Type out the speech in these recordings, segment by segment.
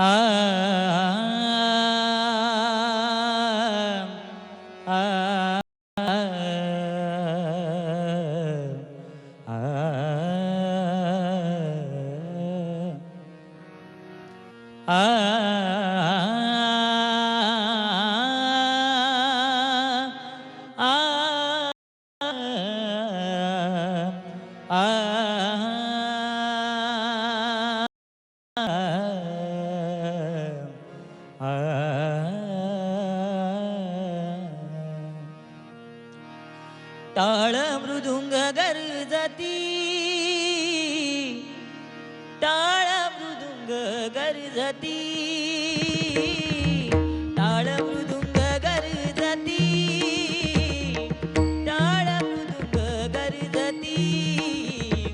Ah. टाळ मृदुंग गरजती टाळ मृदुंग गरजती टाळ मृदुंग गरजती टाळ मृदुंग गरजती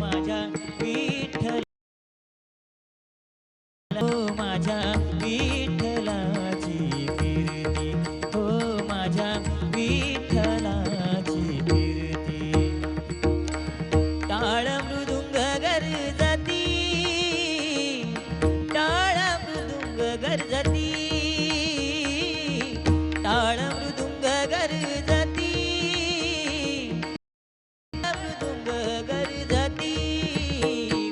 माझ्या विठ्ठल हो माझ्या टाळ मृदुंग गरजती टाळ मृदुंग गरजती टाळ मृदुंग गरजती मृदुंग गरजती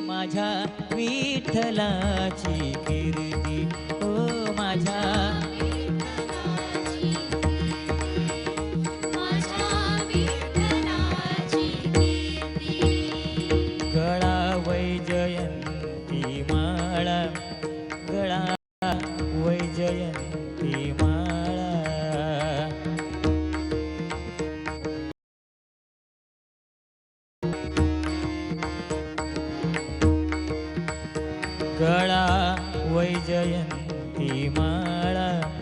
माझ्या विठ्ठलाची गळा वैजयंती माळा.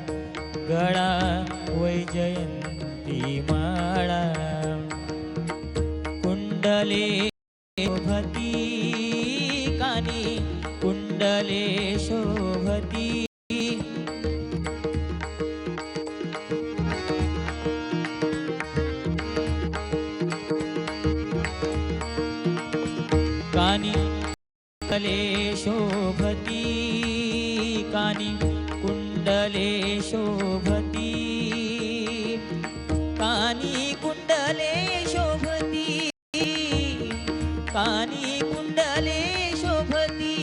गळा वैजयंती माळा. कुंडले शोभती कानी. कुंडले शोभती. कानी. कले शोभती. ज्ञानी कुंडले शोभती. कानी कुंडले शोभती. कानी कुंडले शोभती.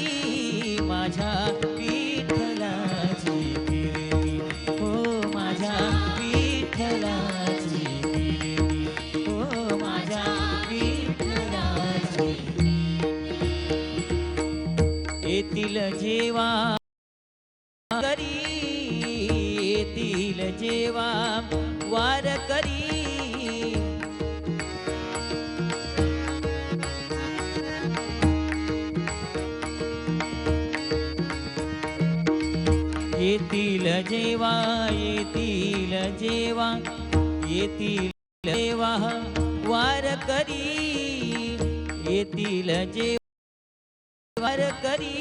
माझ्या विठ्ठलाची कीर्ती हो माझ्या विठ्ठलाची कीर्ती हो माझ्या विठ्ठलाची येतील जेवा येतील जेवा वार करी। येतील जेवा येतील जेवा येतील जेवा वार करी। येतील जेवा वार करी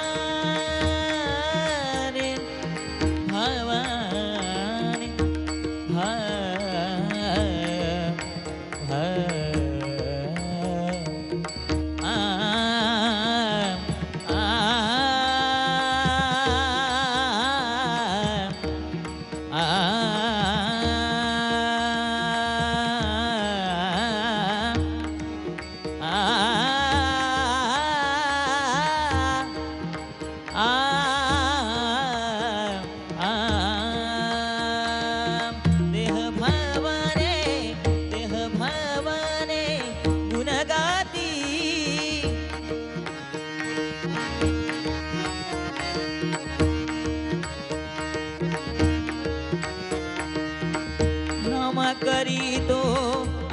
करीतो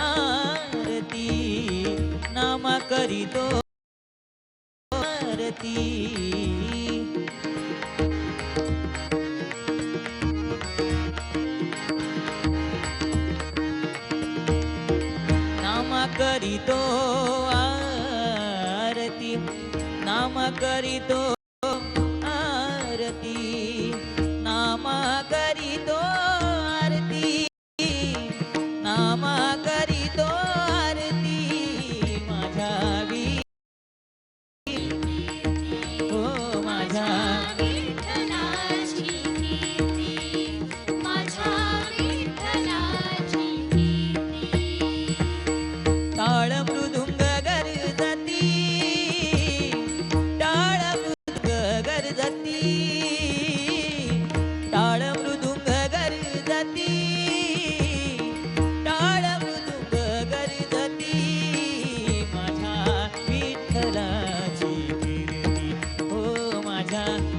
आरती नाम करीतो आरती. नामा करीतो आरती नाम करीतो Saga.